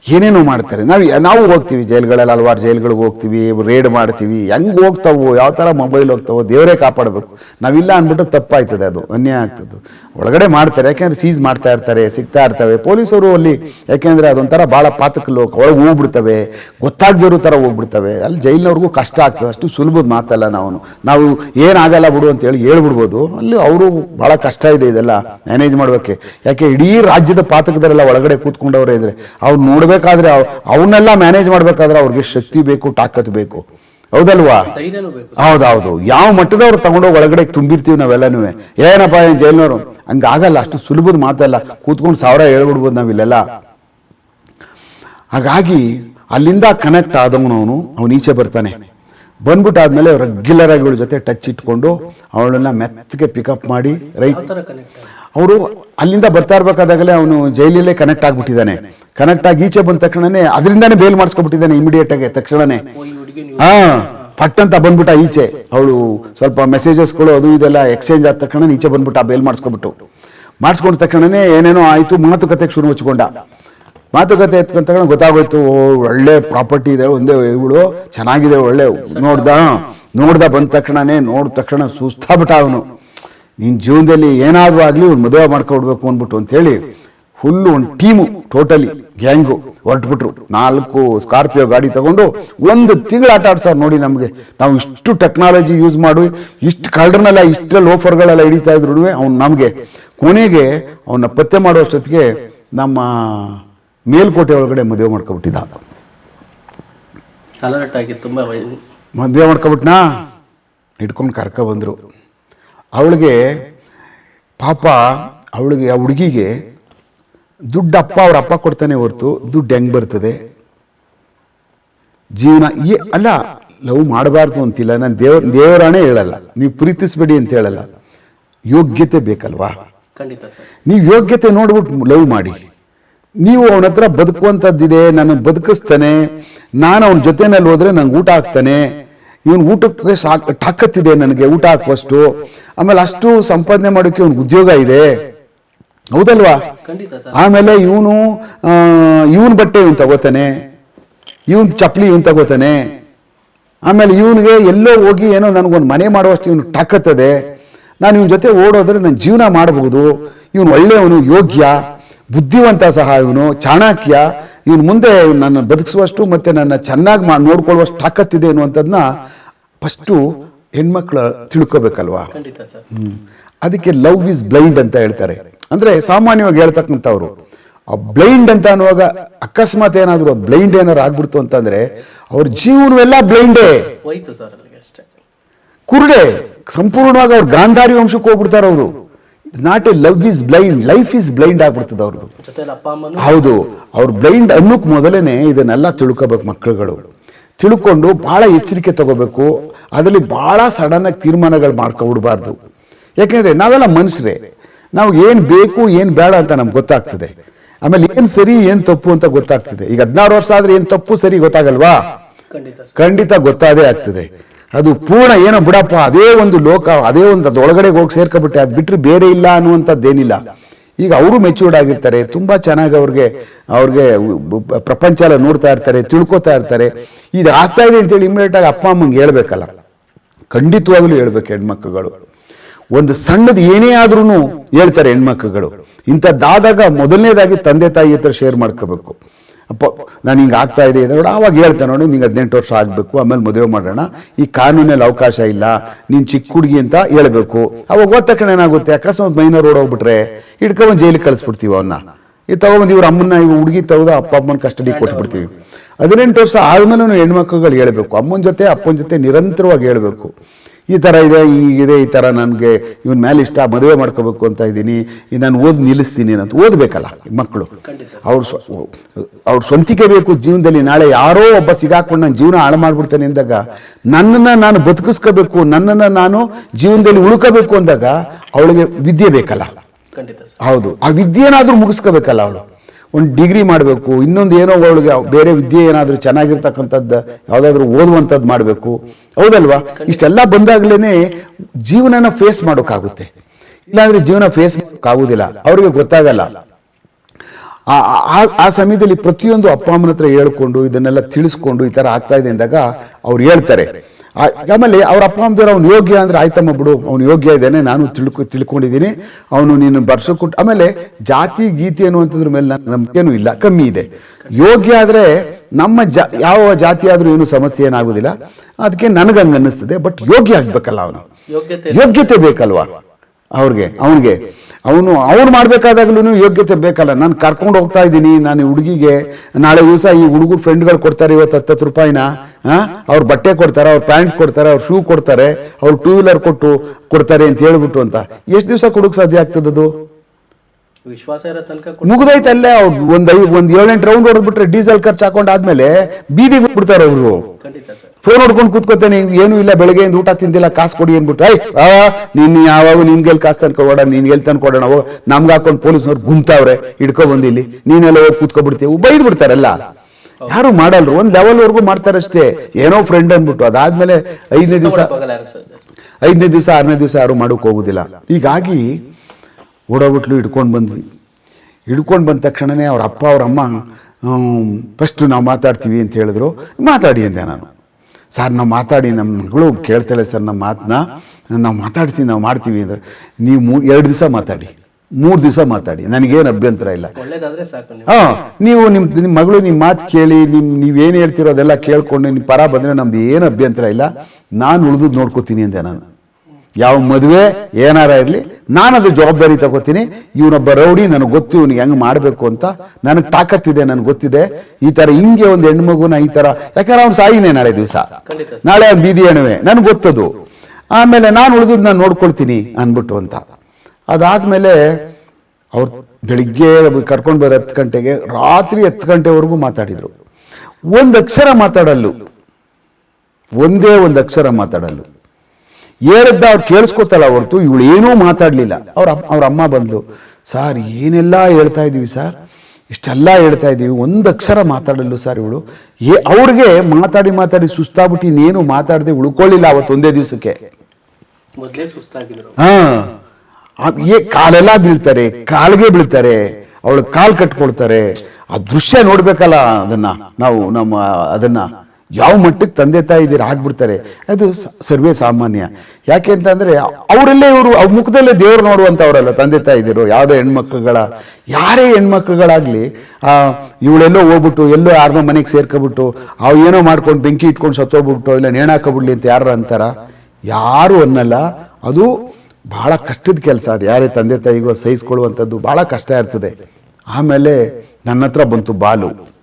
ಏನೇನೋ ಮಾಡ್ತಾರೆ. ನಾವು ನಾವು ಹೋಗ್ತೀವಿ, ಜೈಲ್ಗಳಲ್ಲಿ ಹಲವಾರು ಜೈಲ್ಗಳಿಗೆ ಹೋಗ್ತೀವಿ ರೇಡ್ ಮಾಡ್ತೀವಿ, ಹೆಂಗೆ ಹೋಗ್ತಾವೋ, ಯಾವ ಥರ ಮೊಬೈಲ್ ಹೋಗ್ತಾವೋ, ದೇವರೇ ಕಾಪಾಡಬೇಕು. ನಾವಿಲ್ಲ ಅಂದ್ಬಿಟ್ಟು ತಪ್ಪಾಯ್ತದೆ ಅದು, ಅನ್ಯಾಯ ಆಗ್ತದೆ. ಒಳಗಡೆ ಮಾಡ್ತಾರೆ, ಯಾಕೆಂದ್ರೆ ಸೀಸ್ ಮಾಡ್ತಾ ಇರ್ತಾರೆ, ಸಿಗ್ತಾ ಇರ್ತವೆ. ಪೊಲೀಸರು ಅಲ್ಲಿ, ಯಾಕೆಂದ್ರೆ ಅದೊಂಥರ ಭಾಳ ಪಾತಕಲ್ಲು ಒಳಗೆ ಹೋಗ್ಬಿಡ್ತವೆ, ಗೊತ್ತಾಗದಿರೋ ಥರ ಹೋಗ್ಬಿಡ್ತವೆ. ಅಲ್ಲಿ ಜೈಲಿನವ್ರಿಗೂ ಕಷ್ಟ ಆಗ್ತದೆ, ಅಷ್ಟು ಸುಲಭದ ಮಾತಲ್ಲ ನಾವು ನಾವು ಏನಾಗಲ್ಲ ಬಿಡು ಅಂತ ಹೇಳಿ ಹೇಳ್ಬಿಡ್ಬೋದು. ಅಲ್ಲಿ ಅವರು ಭಾಳ ಕಷ್ಟ ಇದೆ ಇದೆಲ್ಲ ಮ್ಯಾನೇಜ್ ಮಾಡೋಕ್ಕೆ ಯಾಕೆ, ಇಡೀ ರಾಜ್ಯದ ಪಾತಕದರೆಲ್ಲ ಒಳಗಡೆ ಕೂತ್ಕೊಂಡವರೇ ಇದ್ರೆ, ಅವ್ರು ನೋಡ್ಬೇಕಾದ್ರೆ ಅವ್- ಅವನ್ನೆಲ್ಲ ಮ್ಯಾನೇಜ್ ಮಾಡ್ಬೇಕಾದ್ರೆ ಅವ್ರಿಗೆ ಶಕ್ತಿ ಬೇಕು ತಾಕತ್ ಬೇಕು. ಹೌದಲ್ವಾ? ಹೌದೌದು. ಯಾವ ಮಟ್ಟದವ್ರು ತಗೊಂಡೋಗಿ ಒಳಗಡೆ ತುಂಬಿರ್ತೀವಿ ನಾವೆಲ್ಲನೂ. ಏನಪ್ಪ ಏನ್ ಜೈಲ್ನವರು? ಹಂಗಾಗಲ್ಲ ಅಷ್ಟು ಸುಲಭದ ಮಾತಲ್ಲ. ಕೂತ್ಕೊಂಡು ಸಾವಿರ ಹೇಳ್ಬಿಡ್ಬೋದು ನಾವಿಲ್ಲೆಲ್ಲ ಹಾಗಾಗಿ ಅಲ್ಲಿಂದ ಕನೆಕ್ಟ್ ಆದವನು ಅವನು ಅವನು ಈಚೆ ಬರ್ತಾನೆ. ಬಂದ್ಬಿಟ್ಟಾದ್ಮೇಲೆ ರೆಗ್ಯುಲರ್ ಆಗಿ ಇವಳ ಜೊತೆ ಟಚ್ ಇಟ್ಕೊಂಡು ಅವಳನ್ನ ಮೆತ್ತಗೆ ಪಿಕಪ್ ಮಾಡಿ ರೈಟ್ ಅವರು ಅಲ್ಲಿಂದ ಬರ್ತಾ ಇರ್ಬೇಕಾದಾಗಲೇ ಅವನು ಜೈಲಲ್ಲೇ ಕನೆಕ್ಟ್ ಆಗ್ಬಿಟ್ಟಿದ್ದಾನೆ. ಕನೆಕ್ಟ್ ಆಗಿ ಈಚೆ ಬಂದ ತಕ್ಷಣನೇ ಅದರಿಂದಾನೇ ಬೇಲ್ ಮಾಡಿಸ್ಕೊಬಿಟ್ಟಿದ್ದಾನೆ ಇಮಿಡಿಯೇಟ್ ಆಗಿ ತಕ್ಷಣನೇ. ಹಾ ಪಟ್ ಅಂತ ಬಂದ್ಬಿಟ್ಟ ಈಚೆ. ಅವಳು ಸ್ವಲ್ಪ ಮೆಸೇಜಸ್ಗಳು ಅದು ಇದೆಲ್ಲ ಎಕ್ಸ್ಚೇಂಜ್ ಆದ ತಕ್ಷಣ ಈಚೆ ಬಂದ್ಬಿಟ್ಟ ಬೇಲ್ ಮಾಡಿಸ್ಕೊಬಿಟ್ಟು. ಮಾಡಿಸ್ಕೊಂಡ ತಕ್ಷಣನೇ ಏನೇನೋ ಆಯಿತು, ಮಾತುಕತೆಗೆ ಶುರು ಹಚ್ಕೊಂಡ ಮಾತುಕತೆ ಎತ್ಕೊಂಡ ತಕ್ಷಣ ಗೊತ್ತಾಗೋಯ್ತು ಒಳ್ಳೆ ಪ್ರಾಪರ್ಟಿ ಇದೆ, ಒಂದೇ ಇವಳು, ಚೆನ್ನಾಗಿದೆ, ಒಳ್ಳೆ, ನೋಡ್ದ ನೋಡ್ದ ಬಂದ ತಕ್ಷಣನೇ ನೋಡಿದ ತಕ್ಷಣ ಸುಸ್ತಾಬಿಟ್ಟ ಅವನು. ನಿನ್ನ ಜೀವನದಲ್ಲಿ ಏನಾದರೂ ಆಗಲಿ ಒಂದು ಮದುವೆ ಮಾಡ್ಕೊಡ್ಬೇಕು ಅಂದ್ಬಿಟ್ಟು ಅಂತೇಳಿ ಫುಲ್ಲು ಒಂದು ಟೀಮು ಟೋಟಲಿ ಗ್ಯಾಂಗು ಹೊರಟ್ಬಿಟ್ರು. ನಾಲ್ಕು ಸ್ಕಾರ್ಪಿಯೋ ಗಾಡಿ ತಗೊಂಡು ಒಂದು ತಿಂಗಳು ಆಟ ಆಡ್ಸೋರು ನೋಡಿ ನಮಗೆ. ನಾವು ಇಷ್ಟು ಟೆಕ್ನಾಲಜಿ ಯೂಸ್ ಮಾಡಿ ಇಷ್ಟು ಕಳ್ಳರನ್ನೆಲ್ಲ ಇಷ್ಟೆಲ್ಲ ಲೋಫರ್ಗಳೆಲ್ಲ ಹಿಡಿತಾ ಇದ್ರು ಅವ್ನು ನಮಗೆ. ಕೊನೆಗೆ ಅವನ್ನ ಪತ್ತೆ ಮಾಡುವಷ್ಟೊತ್ತಿಗೆ ನಮ್ಮ ಮೇಲ್ಕೋಟೆ ಒಳಗಡೆ ಮದುವೆ ಮಾಡ್ಕೊಬಿಟ್ಟಿದ್ದ ಅಲರ್ಟ್ ಆಗಿ ತುಂಬಾ ಮದುವೆ ಮಾಡ್ಕೊಬಿಟ್ನಾ? ಹಿಡ್ಕೊಂಡು ಕರ್ಕೊ ಬಂದರು. ಅವಳಿಗೆ ಪಾಪ ಅವಳಿಗೆ ಆ ಹುಡುಗಿಗೆ ದುಡ್ಡು ಅಪ್ಪ ಅವ್ರ ಅಪ್ಪ ಕೊಡ್ತಾನೆ ಹೊರ್ತು ದುಡ್ಡು ಹೆಂಗೆ ಬರ್ತದೆ? ಜೀವನ ಏ ಅಲ್ಲ ಲವ್ ಮಾಡಬಾರ್ದು ಅಂತಿಲ್ಲ. ನಾನು ದೇವ್ರ ದೇವರಾಣೇ ಹೇಳಲ್ಲ. ನೀವು ಪ್ರೀತಿಸಬೇಡಿ ಅಂತ ಹೇಳಲ್ಲ. ಯೋಗ್ಯತೆ ಬೇಕಲ್ವಾ? ಖಂಡಿತ ನೀವು ಯೋಗ್ಯತೆ ನೋಡ್ಬಿಟ್ಟು ಲವ್ ಮಾಡಿ. ನೀವು ಅವನ ಹತ್ರ ಬದುಕುವಂಥದ್ದಿದೆ ನಾನು ಬದುಕಿಸ್ತಾನೆ ನಾನು ಅವನ ಜೊತೆನಲ್ಲಿ ಹೋದರೆ ನಂಗೆ ಊಟ ಹಾಕ್ತಾನೆ ಇವನ್ ಊಟಕ್ಕೆ ಸಾಕ್ ತಾಕತ್ತಿದೆ ನನಗೆ ಊಟ ಹಾಕುವಷ್ಟು. ಆಮೇಲೆ ಅಷ್ಟು ಸಂಪಾದನೆ ಮಾಡೋಕೆ ಇವನ್ ಉದ್ಯೋಗ ಇದೆ. ಹೌದಲ್ವಾ? ಆಮೇಲೆ ಇವನು ಇವನ್ ಬಟ್ಟೆ ಇವನ್ ತಗೋತಾನೆ. ಇವನ್ ಚಪ್ಪಲಿ ಇವನ್ ತಗೋತಾನೆ. ಆಮೇಲೆ ಇವನಿಗೆ ಎಲ್ಲೋ ಹೋಗಿ ಏನೋ ನನಗೊಂದು ಮನೆ ಮಾಡುವಷ್ಟು ಇವನು ಟಾಕತ್ತದೆ ನಾನು ಇವನ ಜೊತೆ ಓಡೋದ್ರೆ ನನ್ನ ಜೀವನ ಮಾಡಬಹುದು ಇವನು ಒಳ್ಳೆಯವನು ಯೋಗ್ಯ ಬುದ್ಧಿವಂತ ಸಹ ಇವನು ಚಾಣಕ್ಯ. ಇವನು ಮುಂದೆ ನನ್ನ ಬದುಕಿಸುವಷ್ಟು ಮತ್ತೆ ನನ್ನ ಚೆನ್ನಾಗಿ ಮಾ ನೋಡ್ಕೊಳ್ಳುವಷ್ಟು ತಾಕತ್ತಿದೆ ಅನ್ನುವಂಥದ್ದನ್ನ ಫಸ್ಟು ಹೆಣ್ಮಕ್ಳು ತಿಳ್ಕೊಬೇಕಲ್ವಾ? ಸರ್. ಅದಕ್ಕೆ ಲವ್ ಇಸ್ ಬ್ಲೈಂಡ್ ಅಂತ ಹೇಳ್ತಾರೆ. ಅಂದ್ರೆ ಸಾಮಾನ್ಯವಾಗಿ ಹೇಳ್ತಕ್ಕಂಥವ್ರು ಆ ಬ್ಲೈಂಡ್ ಅಂತ ಅನ್ನುವಾಗ ಅಕಸ್ಮಾತ್ ಏನಾದರೂ ಅದು ಬ್ಲೈಂಡ್ ಏನಾದ್ರು ಆಗ್ಬಿಡ್ತು ಅಂತಂದ್ರೆ ಅವ್ರ ಜೀವನವೆಲ್ಲ ಬ್ಲೈಂಡೇ. ಕುರುಡೆ ಸಂಪೂರ್ಣವಾಗಿ ಅವ್ರು ಗಾಂಧಾರಿ ವಂಶಕ್ಕೆ ಹೋಗ್ಬಿಡ್ತಾರೆ ಅವರು not a love is blind life is blind ಆಗ್ಬಿಡ್ತದೆ ಅವ್ರದ್ದು. ಹೌದು. ಅವ್ರು ಬ್ಲೈಂಡ್ ಅನ್ನೋಕ್ ಮೊದಲೇನೆ ಇದನ್ನೆಲ್ಲ ತಿಳ್ಕೋಬೇಕು ಮಕ್ಕಳುಗಳು. ತಿಳ್ಕೊಂಡು ಭಾಳ ಎಚ್ಚರಿಕೆ ತಗೋಬೇಕು. ಅದರಲ್ಲಿ ಭಾಳ ಸಡನ್ ಆಗಿ ತೀರ್ಮಾನಗಳು ಮಾಡ್ಕೊಬಿಡ್ಬಾರ್ದು ಯಾಕೆಂದ್ರೆ ನಾವೆಲ್ಲ ಮನುಷ್ಯರೇ. ನಾವು ಏನು ಬೇಕು ಏನು ಬೇಡ ಅಂತ ನಮ್ಗೆ ಗೊತ್ತಾಗ್ತದೆ. ಆಮೇಲೆ ಏನು ಸರಿ ಏನು ತಪ್ಪು ಅಂತ ಗೊತ್ತಾಗ್ತದೆ. ಈಗ ಹದಿನಾರು ವರ್ಷ ಆದರೆ ಏನು ತಪ್ಪು ಸರಿ ಗೊತ್ತಾಗಲ್ವಾ? ಖಂಡಿತ ಗೊತ್ತಾದೇ ಆಗ್ತದೆ. ಅದು ಪೂರ್ಣ ಏನೋ ಬಿಡಪ್ಪ, ಅದೇ ಒಂದು ಲೋಕ, ಅದೇ ಒಂದು ಅದು ಒಳಗಡೆ ಹೋಗಿ ಸೇರ್ಕೊಬಿಟ್ಟೆ ಅದು ಬಿಟ್ಟರೆ ಬೇರೆ ಇಲ್ಲ ಅನ್ನುವಂಥದ್ದೇನಿಲ್ಲ. ಈಗ ಅವರು ಮೆಚ್ಯೂರ್ಡ್ ಆಗಿರ್ತಾರೆ, ತುಂಬ ಚೆನ್ನಾಗಿ ಅವ್ರಿಗೆ ಅವ್ರಿಗೆ ಪ್ರಪಂಚ ಎಲ್ಲ ನೋಡ್ತಾ ಇರ್ತಾರೆ, ತಿಳ್ಕೊತಾ ಇರ್ತಾರೆ. ಇದು ಆಗ್ತಾ ಇದೆ ಅಂತೇಳಿ ಇಮಿಡಿಯೇಟ್ ಆಗಿ ಅಪ್ಪ ಅಮ್ಮಂಗೆ ಹೇಳ್ಬೇಕಲ್ಲ. ಖಂಡಿತವಾಗ್ಲೂ ಹೇಳ್ಬೇಕು ಹೆಣ್ಮಕ್ಳುಗಳು. ಒಂದು ಸಣ್ಣದು ಏನೇ ಆದ್ರೂ ಹೇಳ್ತಾರೆ ಹೆಣ್ಮಕ್ಳುಗಳು. ಇಂಥದ್ದಾದಾಗ ಮೊದಲನೇದಾಗಿ ತಂದೆ ತಾಯಿ ಹತ್ರ ಶೇರ್ ಮಾಡ್ಕೋಬೇಕು. ಅಪ್ಪ, ನಾನು ಹಿಂಗೆ ಆಗ್ತಾ ಇದೆ ನೋಡಿ, ಆವಾಗ ಹೇಳ್ತಾನೆ ನೋಡಿ, ನಿಂಗೆ ಹದಿನೆಂಟು ವರ್ಷ ಆಗಬೇಕು, ಆಮೇಲೆ ಮದುವೆ ಮಾಡೋಣ. ಈ ಕಾನೂನಲ್ಲಿ ಅವಕಾಶ ಇಲ್ಲ, ನೀನು ಚಿಕ್ಕ ಹುಡುಗಿ ಅಂತ ಹೇಳ್ಬೇಕು. ಅವಾಗ ಓದ್ ತಕ್ಷಣ ಏನಾಗುತ್ತೆ? ಅಕಸ್ಮಾತ್ ಮೈನರ್ ಓಡೋಗ್ಬಿಟ್ರೆ ಹಿಡ್ಕೊಂಡು ಜೈಲಿಗೆ ಕಳಿಸ್ಬಿಡ್ತೀವಿ ಅವನ್ನ ಈ ತಗೊಂಬಂದು ಇವ್ರ ಅಮ್ಮನ್ನ ಇವ್ ಹುಡುಗಿ ತೆಗೆದು ಅಪ್ಪ ಅಮ್ಮನ ಕಸ್ಟಡಿ ಕೊಟ್ಬಿಡ್ತೀವಿ. ಹದಿನೆಂಟು ವರ್ಷ ಆದ್ಮೇಲೆ ಹೆಣ್ಮಕ್ಳುಗಳು ಹೇಳಬೇಕು, ಅಮ್ಮನ ಜೊತೆ, ಅಪ್ಪನ ಜೊತೆ ನಿರಂತರವಾಗಿ ಹೇಳ್ಬೇಕು. ಈ ಥರ ಇದೆ ಈಗಿದೆ ಈ ಥರ ನನಗೆ ಇವನ್ ಮೇಲೆ ಇಷ್ಟ ಮದುವೆ ಮಾಡ್ಕೋಬೇಕು ಅಂತ ಇದ್ದೀನಿ ನಾನು ಓದಿ ನಿಲ್ಲಿಸ್ತೀನಿ ಅಂತ ಓದಬೇಕಲ್ಲ ಮಕ್ಕಳು ಅವ್ರ ಸ್ವ ಅವ್ರ ಸ್ವಂತಿಕೆ ಬೇಕು ಜೀವನದಲ್ಲಿ ನಾಳೆ ಯಾರೋ ಒಬ್ಬ ಸಿಗಾಕೊಂಡು ನನ್ನ ಜೀವನ ಹಾಳು ಮಾಡಿಬಿಡ್ತೇನೆ ಅಂದಾಗ ನನ್ನನ್ನು ನಾನು ಬದುಕಿಸ್ಕೋಬೇಕು ನನ್ನನ್ನು ನಾನು ಜೀವನದಲ್ಲಿ ಉಳ್ಕೋಬೇಕು ಅಂದಾಗ ಅವಳಿಗೆ ವಿದ್ಯೆ ಬೇಕಲ್ಲ. ಹೌದು. ಆ ವಿದ್ಯೆನಾದರೂ ಮುಗಿಸ್ಕೋಬೇಕಲ್ಲ ಅವಳು. ಒಂದು ಡಿಗ್ರಿ ಮಾಡಬೇಕು, ಇನ್ನೊಂದು ಏನೋ ಅವಳಿಗೆ ಬೇರೆ ವಿದ್ಯೆ ಏನಾದರೂ ಚೆನ್ನಾಗಿರ್ತಕ್ಕಂಥದ್ದು ಯಾವುದಾದ್ರೂ ಓದುವಂಥದ್ದು ಮಾಡಬೇಕು. ಹೌದಲ್ವಾ? ಇಷ್ಟೆಲ್ಲ ಬಂದಾಗಲೇ ಜೀವನನ ಫೇಸ್ ಮಾಡೋಕ್ಕಾಗುತ್ತೆ. ಇಲ್ಲಾಂದರೆ ಜೀವನ ಫೇಸ್ ಮಾಡೋಕ್ಕಾಗೋದಿಲ್ಲ. ಅವ್ರಿಗೆ ಗೊತ್ತಾಗಲ್ಲ. ಆ- ಆ- ಆ ಸಮಯದಲ್ಲಿ ಪ್ರತಿಯೊಂದು ಅಪ್ಪ ಅಮ್ಮನ ಹತ್ರ ಹೇಳ್ಕೊಂಡು ಇದನ್ನೆಲ್ಲ ತಿಳಿಸ್ಕೊಂಡು ಈ ತರ ಆಗ್ತಾ ಇದೆ ಅಂದಾಗ ಅವ್ರು ಹೇಳ್ತಾರೆ. ಆ- ಆಮೇಲೆ ಅವ್ರ ಅಪ್ಪ ಅಮ್ಮದವ್ರು ಅವ್ನು ಯೋಗ್ಯ ಅಂದ್ರೆ ಆಯ್ತಮ್ಮ ಬಿಡು ಅವ್ನು ಯೋಗ್ಯ ಇದ್ದಾನೆ ನಾನು ತಿಳ್ಕೊ ತಿಳ್ಕೊಂಡಿದ್ದೀನಿ ಅವನು ನೀನು ಬರ್ಸೋಕೊಟ್ಟು ಆಮೇಲೆ ಜಾತಿ ಗೀತಿ ಅನ್ನುವಂಥದ್ರ ಮೇಲೆ ನನ್ನ ನಂಬಿಕೆನೂ ಇಲ್ಲ ಕಮ್ಮಿ ಇದೆ. ಯೋಗ್ಯ ಆದ್ರೆ ನಮ್ಮ ಜಾ ಯಾವ ಜಾತಿ ಆದ್ರೂ ಏನು ಸಮಸ್ಯೆ ಏನಾಗೋದಿಲ್ಲ ಅದಕ್ಕೆ ನನಗಂಗ ಅನ್ನಿಸ್ತದೆ ಬಟ್ ಯೋಗ್ಯ ಆಗ್ಬೇಕಲ್ಲ ಅವನು. ಯೋಗ್ಯತೆ ಬೇಕಲ್ವಾ? ಅವ್ರಿಗೆ ಅವನಿಗೆ. ಅವನು, ಅವ್ರು ಮಾಡ್ಬೇಕಾದಾಗ್ಲೂ ಯೋಗ್ಯತೆ ಬೇಕಲ್ಲ. ನಾನು ಕರ್ಕೊಂಡು ಹೋಗ್ತಾ ಇದ್ದೀನಿ, ನಾನು ಹುಡುಗಿಗೆ. ನಾಳೆ ದಿವಸ ಈ ಹುಡುಗರು ಫ್ರೆಂಡ್ಗಳು ಕೊಡ್ತಾರೆ ಇವತ್ತು ಹತ್ತತ್ತು ರೂಪಾಯಿನ ಅವ್ರು ಬಟ್ಟೆ ಕೊಡ್ತಾರೆ, ಅವ್ರ ಪ್ಯಾಂಟ್ ಕೊಡ್ತಾರೆ, ಅವ್ರ ಶೂ ಕೊಡ್ತಾರೆ, ಅವ್ರು ಟೂ ವೀಲರ್ ಕೊಟ್ಟು ಕೊಡ್ತಾರೆ ಅಂತ ಹೇಳ್ಬಿಟ್ಟು ಅಂತ. ಎಷ್ಟು ದಿವಸ ಕೊಡೋಕೆ ಸಾಧ್ಯ ಆಗ್ತದದು? ವಿಶ್ವಾಸ ಇರೋ ತನಕ ಕೊಡ್- ಮುಗ್ದೈತಲ್ಲೇ ಅವ್ರು. ಒಂದ್ ಒಂದ್ ಏಳೆಂಟು ರೌಂಡ್ ಹೊಡೆದ್ಬಿಟ್ರೆ ಡೀಸೆಲ್ ಖರ್ಚು ಹಾಕೊಂಡಾದ್ಮೇಲೆ ಬೀದಿಗೆ ಬಿಡ್ತಾರೆ ಅವರು. ಖಂಡಿತ ಸರ್. ಫೋನ್ ಹೊಡ್ಕೊಂಡು ಕೂತ್ಕೋತೇನೆ ಏನು ಇಲ್ಲ ಬೆಳಗ್ಗೆ ಊಟ ತಿಂದಿಲ್ಲ ಕಾಸು ಕೊಡಿ ಅಂದ್ಬಿಟ್ಟು ಐ ಆ ನೀನ್ ಯಾವಾಗ ನಿನ್ಗೆಲ್ ಕಾಸು ತಂದ್ಕೊಡ ನೀನ್ ಎಲ್ಲಿ ತನ್ಕೊಡೋಣ ಹೋಗ್ ನಮ್ಗೆ ಹಾಕೊಂಡು ಪೊಲೀಸ್ನವ್ರು ಗುಂತಾವ್ರೆ ಹಿಡ್ಕೊ ಬಂದಿಲ್ಲಿ ನೀನೆಲ್ಲ ಹೋಗಿ ಕೂತ್ಕೊಬಿಡ್ತೀವಿ ಬೈದ್ ಬಿಡ್ತಾರಲ್ಲ ಯಾರು ಮಾಡಲ್ರು? ಒಂದ್ ಲೆವೆಲ್ ವರ್ಗು ಮಾಡ್ತಾರಷ್ಟೇ. ಏನೋ ಫ್ರೆಂಡ್ ಅಂದ್ಬಿಟ್ಟು. ಅದಾದ್ಮೇಲೆ ಐದನೇ ದಿವಸ ಐದನೇ ದಿವಸ ಆರನೇ ದಿವಸ ಯಾರು ಮಾಡೋಕೆ ಹೋಗುದಿಲ್ಲ. ಹೀಗಾಗಿ ಓಡೋಗ್ಬಿಟ್ಲು ಹಿಡ್ಕೊಂಡು ಬಂದ್ವಿ. ಹಿಡ್ಕೊಂಡು ಬಂದ ತಕ್ಷಣವೇ ಅವ್ರ ಅಪ್ಪ ಅವ್ರ ಅಮ್ಮ ಫಸ್ಟು ನಾವು ಮಾತಾಡ್ತೀವಿ ಅಂತ ಹೇಳಿದ್ರು. ಮಾತಾಡಿ ಅಂದೆ ನಾನು. ಸರ್ ನಾವು ಮಾತಾಡಿ ನಮ್ಮ ಮಗಳು ಕೇಳ್ತಾಳೆ ಸರ್ ನಮ್ಮ ಮಾತನ್ನ ನಾವು ಮಾತಾಡಿಸಿ ನಾವು ಮಾಡ್ತೀವಿ ಅಂದರೆ ನೀವು ಮೂ ಎರಡು ದಿವಸ ಮಾತಾಡಿ. ಮೂರು ದಿವಸ ಮಾತಾಡಿ. ನನಗೇನು ಅಭ್ಯಂತರ ಇಲ್ಲ. ಹಾಂ ನೀವು. ನಿಮ್ಮ ನಿಮ್ಮ ನಿಮ್ ನಿಮ್ ಮಗಳು ನಿಮ್ಮ ಮಾತು ಕೇಳಿ ನಿಮ್ಮ ನೀವೇನು ಹೇಳ್ತಿರೋ ಅದೆಲ್ಲ ಕೇಳ್ಕೊಂಡು ನಿಮ್ಮ ಪರ ಬಂದರೆ ನಮ್ದು ಏನು ಅಭ್ಯಂತರ ಇಲ್ಲ. ನಾನು ಉಳಿದು ನೋಡ್ಕೋತೀನಿ ಅಂದೆ ನಾನು. ಯಾವ ಮದುವೆ ಏನಾರ ಇರಲಿ ನಾನು ಅದು ಜವಾಬ್ದಾರಿ ತಗೋತೀನಿ. ಇವನೊಬ್ಬ ರೌಡಿ ನನಗೆ ಗೊತ್ತು ಇವನಿಗೆ ಹೆಂಗ್ ಮಾಡಬೇಕು ಅಂತ. ನನಗೆ ತಾಕತ್ತಿದೆ ನನಗೆ ಗೊತ್ತಿದೆ. ಈ ತರ ಹಿಂಗೆ ಒಂದು ಹೆಣ್ಮಗುನ ಈ ತರ ಯಾಕಂದ್ರೆ ಅವ್ನು ಸಾಯಿನೇ ನಾಳೆ ದಿವಸ. ನಾಳೆ ಅವ್ನು ಬೀದಿ ಹೆಣವೆ ನನಗೆ ಗೊತ್ತದು. ಆಮೇಲೆ ನಾನು ಉಳಿದು ನಾನು ನೋಡ್ಕೊಳ್ತೀನಿ ಅಂದ್ಬಿಟ್ಟು ಅಂತ. ಅದಾದಮೇಲೆ ಅವ್ರು ಬೆಳಿಗ್ಗೆ ಕರ್ಕೊಂಡು ಬರೋ ಹತ್ತು ಗಂಟೆಗೆ ರಾತ್ರಿ ಹತ್ತು ಗಂಟೆವರೆಗೂ ಮಾತಾಡಿದ್ರು. ಒಂದು ಅಕ್ಷರ ಮಾತಾಡಲ್ಲು. ಒಂದೇ ಒಂದು ಅಕ್ಷರ ಮಾತಾಡಲ್ಲು. ಹೇಳಿದ್ದ ಅವ್ರು ಕೇಳಿಸ್ಕೊತಲ್ಲ ಹೊರತು ಇವಳು ಏನೂ ಮಾತಾಡಲಿಲ್ಲ. ಅವ್ರ ಅವ್ರ ಅಮ್ಮ ಬಂದ್ಲು ಸಾರ್ ಏನೆಲ್ಲ ಹೇಳ್ತಾ ಇದೀವಿ ಸರ್? ಇಷ್ಟೆಲ್ಲ ಹೇಳ್ತಾ ಇದೀವಿ. ಒಂದು ಅಕ್ಷರ ಮಾತಾಡಲು ಸರ್ ಇವಳು. ಏ ಅವ್ರಿಗೆ ಮಾತಾಡಿ ಮಾತಾಡಿ ಸುಸ್ತಾಗ್ಬಿಟ್ಟು ಇನ್ನೇನು ಮಾತಾಡದೆ ಉಳ್ಕೊಳ್ಳಿಲ್ಲ ಅವತ್ತು ಒಂದೇ ದಿವಸಕ್ಕೆ. ಹಾ. ಏ ಕಾಲೆಲ್ಲ ಬೀಳ್ತಾರೆ ಕಾಲ್ಗೆ ಬೀಳ್ತಾರೆ ಅವಳು ಕಾಲ್ ಕಟ್ಕೊಳ್ತಾರೆ. ಆ ದೃಶ್ಯ ನೋಡ್ಬೇಕಲ್ಲ ಅದನ್ನ ನಾವು ನಮ್ಮ ಅದನ್ನ. ಯಾವ ಮಟ್ಟಕ್ಕೆ ತಂದೆ ತಾಯಿ ಇದೀರ ಆಗ್ಬಿಡ್ತಾರೆ. ಅದು ಸರ್ವೇ ಸಾಮಾನ್ಯ. ಯಾಕೆ ಅಂತಂದರೆ ಅವರಲ್ಲೇ ಇವರು, ಅವ್ರ ಮುಖದಲ್ಲೇ ದೇವ್ರು ನೋಡುವಂತವ್ರಲ್ಲ ತಂದೆ ತಾಯಿ ಇದಿರು ಯಾವುದೇ ಹೆಣ್ಮಕ್ಳುಗಳ, ಯಾರೇ ಹೆಣ್ಮಕ್ಳುಗಳಾಗಲಿ ಇವಳೆಲ್ಲೋ ಹೋಗ್ಬಿಟ್ಟು, ಎಲ್ಲೋ ಯಾರ್ದೋ ಮನೆಗೆ ಸೇರ್ಕೊಬಿಟ್ಟು, ಅವು ಏನೋ ಮಾಡ್ಕೊಂಡು ಬೆಂಕಿ ಇಟ್ಕೊಂಡು ಸತ್ತೋಗ್ಬಿಟ್ಟು, ಇಲ್ಲ ನೇಣಾಕಬಿಡ್ಲಿ ಅಂತ ಯಾರು ಅಂತಾರ? ಯಾರು ಅನ್ನಲ್ಲ. ಅದು ಬಹಳ ಕಷ್ಟದ ಕೆಲಸ ಅದು. ಯಾರೇ ತಂದೆ ತಾಯಿಗೂ ಸಹಿಸ್ಕೊಳ್ಳುವಂಥದ್ದು ಬಹಳ ಕಷ್ಟ ಇರ್ತದೆ. ಆಮೇಲೆ ನನ್ನ ಹತ್ರ ಬಂತು ಬಾಲು.